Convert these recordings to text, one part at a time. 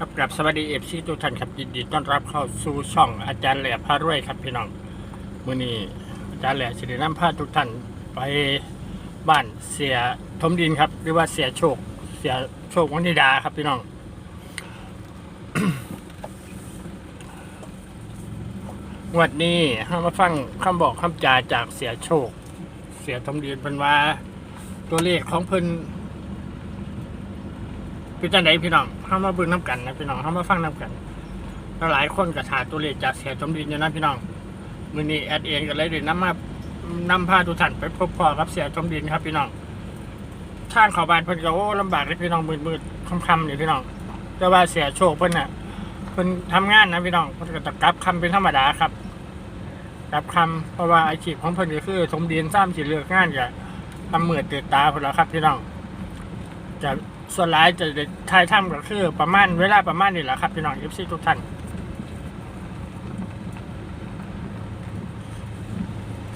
ครับกลับสวัสดีเอฟซีทุกท่านครับยินดีต้อนรับเข้าสู่ช่องอาจารย์แหล่พารวยครับพี่น้องมื้อนี้อาจารย์แหล่สิได้นำพาทุกท่านไปบ้านเสียทมดินครับ หรือว่าเสียโชค เสียโชควันิดาครับพี่น้องวันนี้เรามาฟังคำบอกคำจาจากเสียโชค เสียทมดินเป็นว่าตัวเลขของเพิ่น เป็นจังไดพี่น้องเข้ามาเบิ่งน้ำกันนะพี่น้องเข้ามาฟังน้ำกันแล้วหลายคนก็ถาตัวเลขจากเสียสมดินอยู่นะพี่น้องมือนี้แอดเองก็เลยด้นำมานำพาทุกท่านไปพบพ่อกับเสียสมดินครับ พี่น้องทางเขาบานเพิ่นก็โอ้ลำบากเลยพี่น้องมืดๆค่ำๆนี่พี่น้องแต่ว่าเสียโชคเพิ่นน่ะเพิ่นทำงานนะพี่น้องเพิ่นก็ต้องกลับคำเป็นธรรมดาครับกับคำเพราะว่าอาชีพของเพิ่นก็คือสมดินซ้ำสิเลือกงานก็ทำมือตื่นตาพุ่นแล้วครับ พี่น้องจะ ส่วนหลายจะได้ทายถ้ำก็คือประมาณเวลาประมาณนี้แหละครับพี่น้องเอฟซีทุกท่าน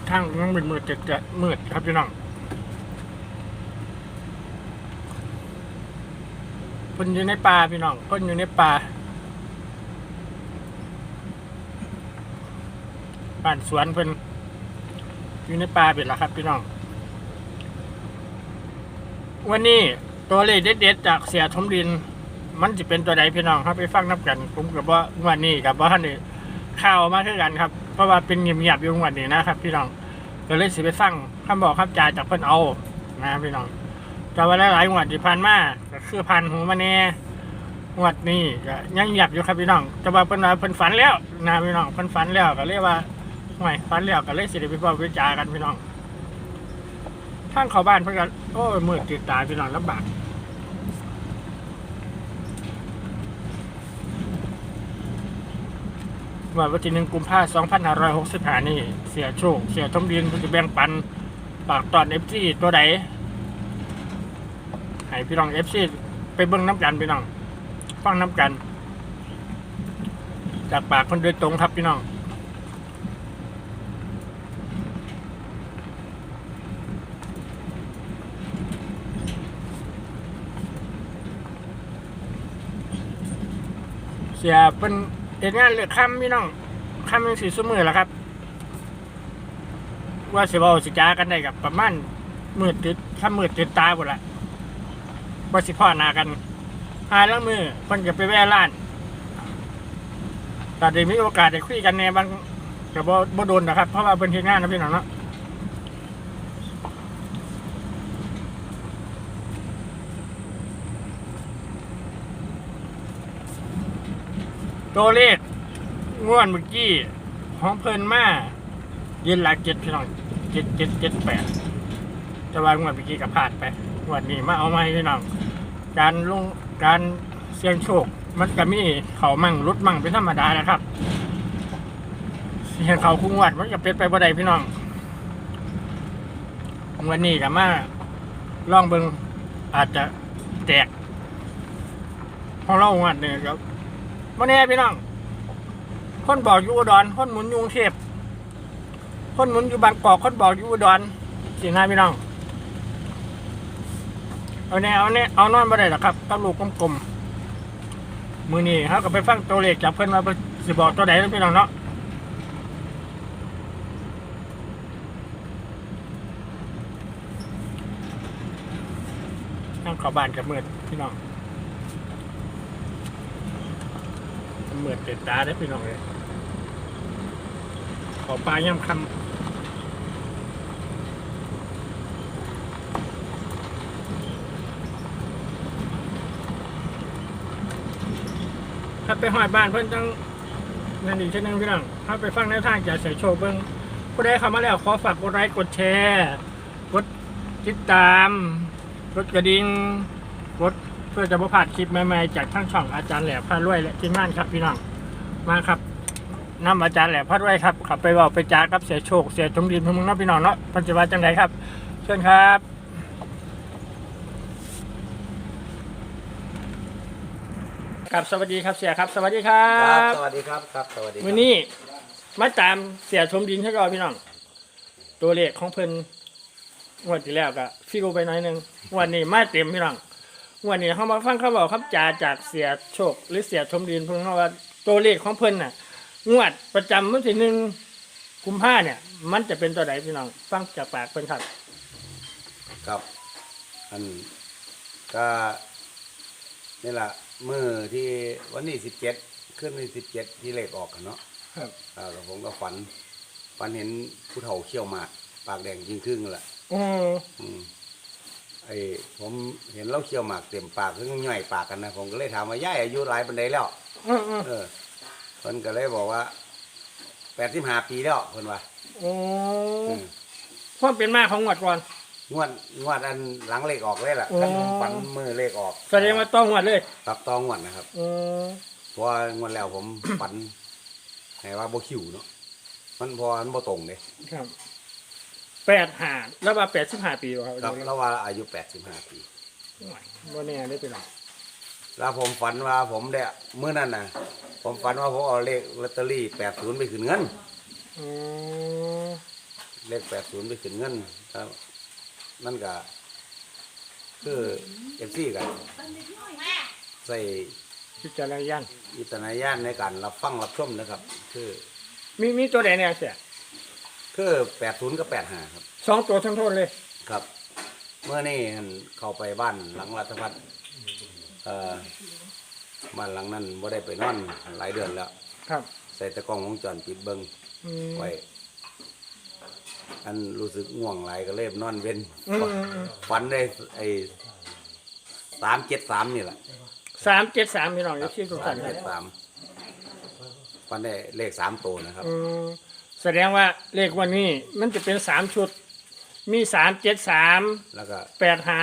ทางมันเป็นมืดจะจะมืดครับพี่น้องคนอยู่ในป่าพี่น้องคนอยู่ในป่าบ้านสวนเพิ่นอยู่ในป่าเป็นละครับพี่น้อง วันนี้ ตัวเลขเด็ดๆจากเสียทมดิน มันจะเป็นตัวใดพี่น้องครับไปฟังนับกันผมกับว่าวันนี้กับว่าท่านนี่ข่าวมาคือกันครับเพราะว่าเป็นเงียบๆอยู่วันนี้นะครับ พี่น้องก็เลยสิไปฟังคำบอกคำจาจากเพิ่นเอานะพี่น้องแต่ว่าหลายๆงวดที่ผ่านมาก็คือผ่านหูมาแน่งวดนี้ก็ยังเงียบอยู่ครับพี่น้องแต่ว่าเพิ่นว่าเพิ่นฝันแล้วนะพี่น้องเพิ่นฝันแล้วก็เรียกว่าห่วยฝันแล้วก็เลยสิได้ไปบอกวิจากันพี่น้องทางเข้าบ้านเพื่อนกันโอ้ยมืดติดตาพี่น้องลำบาก ว่าวันที่หนึ่งกุมภาสองพันห้าร้อยหกสิบห้านี่ เสียโชค เสียทมดินเพิ่นจะแบ่งปันปากตอนเอฟซีตัวใดให้พี่น้องเอฟซีไปเบิ้งน้ำกันพี่น้องฟังน้ำกัน จากปากคนโดยตรงครับพี่น้องเสียเป็น เหตุงานเลือกคำพี่น้องคำยังสีสมือแล้วครับ ว่าสิบเอาสิจ้ากันได้กับประมาณมืดติดถ้ามืดติดตาหมดละว่าสิพ่อนากันหาแล้วมือเพิ่นจะไปแว่ล้านแต่เดี๋ยวมีโอกาสได้คุยกันในบางแต่บ่โดนนะครับ เพราะว่าเป็นเหตุงานนะพี่น้องเนาะ ตัวเลขง่วนเมื่อกี้ของเพิ่นมาเย็นหลักเจ็ดพี่น้องเจ็ดเจ็ดเจ็ดแปดจะวางงวดเมื่อกี้กับพลาดไปงวดนี้มาเอามาให้พี่น้อง การลงการเสี่ยงโชค มันก็มีเขามั่งรุดมั่งเป็นธรรมดานะครับเสี่ยงเขาคุ้งวัดมันก็เป็นไปบ่ได้พี่น้องวันนี้กับมาลองเบิงอาจจะแตกของเราวัดเนี่ยครับ วันนี้พี่น้อง คนบอกอยู่อุดรคนหมุนยุงเทพคนหมุนอยู่บางกอกคนบอกอยู่อุดรสินะพี่น้องเอาแน่เอาแน่เอานอนมาได้หรอครับต้องลูกกลมๆมือนี้เขาก็ไปฟังตัวเลขจากเพื่อนมาสิบอกตัวใดนพี่น้องเนาะนั่งขอบ้านกับมืดพี่น้อง มืดเต็ดตาได้พี่น้องเลยขอปลาย่ำคำถ้าไปหอยบ้านเพิ่อนจังนั่นอีกเช่นนึงพี่น้องถ้าไปฟังแนวทางจากเสียโชคเบิ้งผู้ใดเข้ามาแล้วขอฝากกดไลค์กดแชร์ กดติดตาม กดกระดิ่งกด เพื่อจะบ่พลาดคลิปใหม่ๆจากทั้งช่องอาจารย์แหลมพารวยและทีมงานครับพี่น้องมาครับนำอาจารย์แหลมพารวยครับขับไปบอกไปจากับเสียโชคเสียจงดินพวกมึงเนาะพี่น้องเนาะปัจจุบันจังไดครับเชิญครับครับสวัสดีครับเสียครับ สวัสดีครัครับบสวัสดีครับครับสวัสดีครับวันนี้มาตามเสียชมดินให้ก่อนพี่น้อง ตัวเลขของเพิ่นงวดที่แล้วก็ฟิวไปหน่อยหนึงวันนี้มาเต็มพี่น้อง วันนี้เขามาฟังเขาบอกคำจาจากเสียโชค หรือเสียทมดินเพิ่งเขาว่าตัวเลขของเพิ่นน่ะ งวดประจำวันที่หนึ่งกุมภาเนี่ย มันจะเป็นตัวไหนพี่น้อง ฟังจากปากเพิ่นครับครับ อันก็นี่แหละมือที่วันที่สิบเจ็ดขึ้นที่สิบเจ็ดที่เลขออกกันเนาะครับอ่าแล้วผมก็ฝันฝันเห็นผู้เฒ่าเขี้ยวหมากปากแดงยิ่งครึ่งแหละอืมอืม ไอ้ผมเห็นเราเขี้ยวหมากเต็มปากคือย่อยปากกันนะผมก็เลยถามว่าย่ายอายุหลายปันใดแล้วอืมอืมเออเพิ่นก็เลยบอกว่าแปดสิบห้าปีแล้วเพิ่นว่าโอ้อืมความเป็นมาของงวดก่อน งวดงวดอันหลังเลขออกเลยล่ะอ๋อ ท่านผมฝันมือเลขออกแสดงว่าต้องงวดเลยตับตองงวดนะครับอืมเพราะว่างวดแล้วผม ฝันให้ว่าบ่คิวเนาะมันเพอมันบ่ตรงเด้ ครับ แปดห้าแล้วว่าแปดสิบห้าปีบ่ครับครับแล้วว่าอายุ85ปีวันนี้ได้ไปหรอกแล้วผมฝันว่าผมได้มื้อนั้นน่ะผมฝันว่าผมเอาเลขลอตเตอรี่80ไปขึ้นเงินอืมเลข80ไปขึ้นเงินครับนั่นก็คือ FC กันใส่พิจารณาญาณอิตนาญาณในการรับฟังรับชมนะครับ คือมีมีตัวไหนเนี่ยเสีย คือ80กับ85ครับ สองตัวทั้งโทษเลย ครับ เมื่อนี่หั่นเข้าไปบ้านหลังรัฐพัฒน์เอ่อบ้านหลังนั้นบ่ได้ไปนอนหลายเดือนแล้ว ครับใส่ตะกล้องวงจรปิดเบิงอืมไว้ อันรู้สึกง่วงหลายก็เลยนอนเว้นอืมอืมอืมฝันได้ไอ้สามเจ็ดสามนี่แหละสามเจ็ดสามพี่น้องอครัยู่ที่ทุกสาท่ามนคเจ็ดรับสามฝันได้เลขสามตัวนะครับ อืม แสดงว่าเลขวันนี้มันจะเป็นสามชุด มีสามเจ็ดสามแล้วก็แปดห้า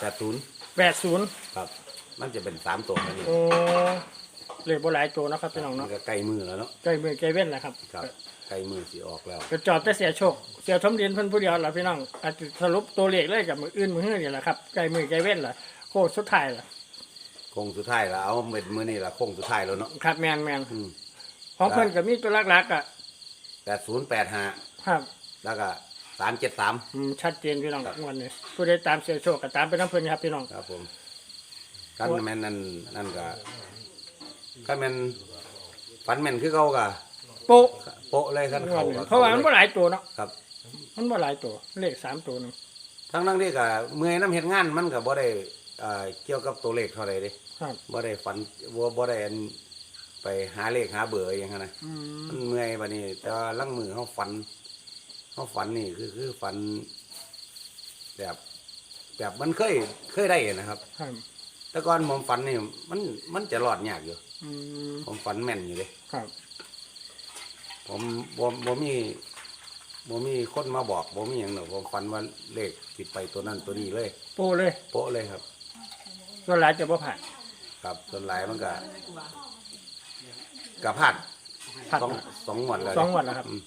แปดศูนย์แปดศูนย์ครับ มันจะเป็นสามตัวแค่นี้โอ้เลขโบหลายตัวนะครับพี่น้องมัเนาะนก็ใกล้มือแล้วเนาะใกล้มือใกล้เว้นแล้วครับครับใกล้มือสีออกแล้วกระจอบแต่เสียโชคเสียทมดินเพิ่นผู้เดียวล่ะพี่น้องอาจจะสรุปตัวเลขเลยกับมืออื่นมือเฮือนี่แหละครับใกล้มือใกล้เว้นล่ะโค้งสุดท้ายล่ะโค้งสุดท้ายแล้วเอาเม็ดมือนี่ละโค้งสุดท้ายแล้วเนาะ ครับแมนแมนอืม ของเพิ่นก็มีตัวหลักๆอะ แปดศูนย์แปดห้าครับแล้วก็สามเจ็ดสาม อืมชัดเจนพี่น้องครับวันนี้ผู้ใดตามเสียโชคก็ตามไปน้ำเพิ่นครับพี่น้องครับผมกันแม่นนั่นนั่นก็กันแม่นฝันแม่นคือเขาก็โป๊ะโปะเลยกันเขาก็เพราะว่ามันบ่หลายตัวเนาะครับ มันบ่หลายตัวเลขสามตัวหนึงทั้งนั้นที่ก็เมื่อยน้ำเฮ็ดงานมันก็บ่ได้เอ่อเกี่ยวกับตัวเลขเท่าไหร่เด้ครับบ่ได้ฝันบ่บ่ได้อัน ไปหาเลขหาเบอร์อหย่างนั้นนะอืมมันเมื่อยบัดนี้ แต่ว่าลังมือเฮาฝันเฮาฝันนี่คือคือฝัน แบบ แบบมันเคยเคยได้นะครับ ครับแต่ก่อนผมฝันนี่มันมันจะรอดยากอยู่ อืมผมฝันแม่นอยู่เลยครับผมบ่บ่มีบ่มีคนมาบอกบ่มีหยังหรอกผมฝันว่าเลขสิไปตัวนั้นตัวนี้เลย โป๊ะเลยโป๊ะเลยครับ ส่วนหลายจะบ่ผ่านครับส่วนหลายมันก็ กะพลาดผ่านสองสองงวดแล้วสองงวดแล้วครับอืม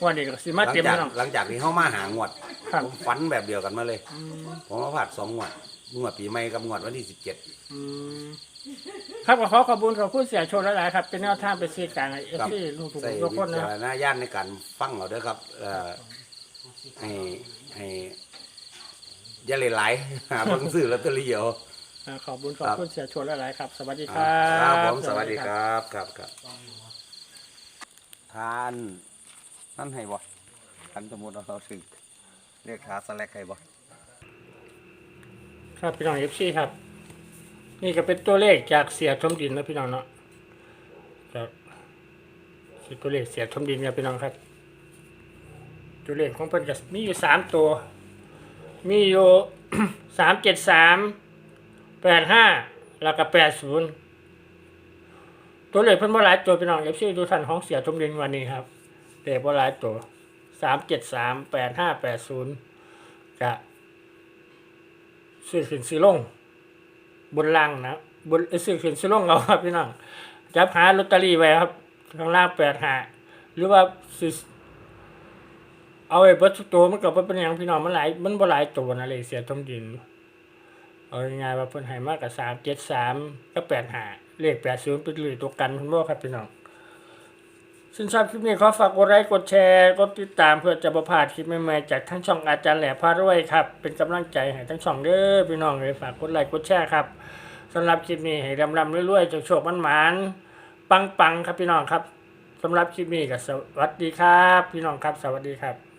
งวันนี้ก็สิหมาลังเต็มจากพี่น้องหลังจากที่เฮามาหางวดครับผมฝันแบบเดียวกันมาเลย อืมผมมาพลาดสองงวดงวดปีใหม่กับงวดวันที่สิบเจ็ด อืมครับก็ขอขอบคุณขอบคุณเสียโชคหลายๆครับเป็นแนวทางเป็นสื่อกลางให้เอฟซีลูกทุกใส่ทุกคนวินะจารณญาณในการฟังเอาเด้อครับ เอ่อให้ให้อย่าเลยหลาย หาเบิ่งซื้อลอตเตอรี่เอา อ่าขอบคุณขอบครับคุณเสียโชคหลายๆครับ สวัสดีคครัรับบผมสวัสดีครับครับครับ ทานนั่นให้บ่ทันสมมุติเราถึงเรียกขาสแลกให้บ่ ครับพี่น้องเอฟซีครับ นี่ก็เป็นตัวเลขจากเสียทมดินนะพี่น้องเนาะครับคือตัวเลขเสียทมดินครับพี่น้องครับ ตัวเลขของเพิ่นก็มีอยู่สามตัว มีอยู่ สามเจ็ดสาม แปดห้าแล้วก็แปดศูนย์ตัวเลขเพิ่นบ่หลายตัวพี่น้องเอฟซีดูทันของเสียทมดินวันนี้ครับเลขบ่หลายตัวสามเจ็ดสามแปดห้าแปดศูนย์กะซื้อขึ้นซื้อลงบนล่างนะบนเอ้ยซื้อขึ้นซื้อลงเอาครับพี่น้องจับหาลอตเตอรี่ไว้ครับข้างล่างแปดหาหรือว่าซื้อเอาไอ้เบัตรตัวมันก็บ่เป็นอย่างพี่น้องมันหลายมันบ่หลายตัวนะเลยเสียทมดิน เอาง่ายๆว่าเพิ่นให้มากกับสามเจ็ดสามก็แปดหาเลขแปดศูนย์เป็นเลขตัวกันเพิ่นบ่ครับพี่น้องซึ่งชอบคลิปนี้ขอฝากกดไลค์กดแชร์กดติดตามเพื่อจะประพาดคลิปใหม่ๆจากทั้งช่องอาจารย์แหล่พารวยครับ เป็นกำลังใจให้ทั้งช่องเด้อพี่น้องเลยฝากกดไลค์กดแชร์ครับสำหรับคลิปนี้ให้รำๆรวยๆโชคๆมันหมานๆปังๆครับพี่น้องครับสำหรับคลิปนี้ก็สวัสดีครับ พี่น้องครับ สวัสดีครับ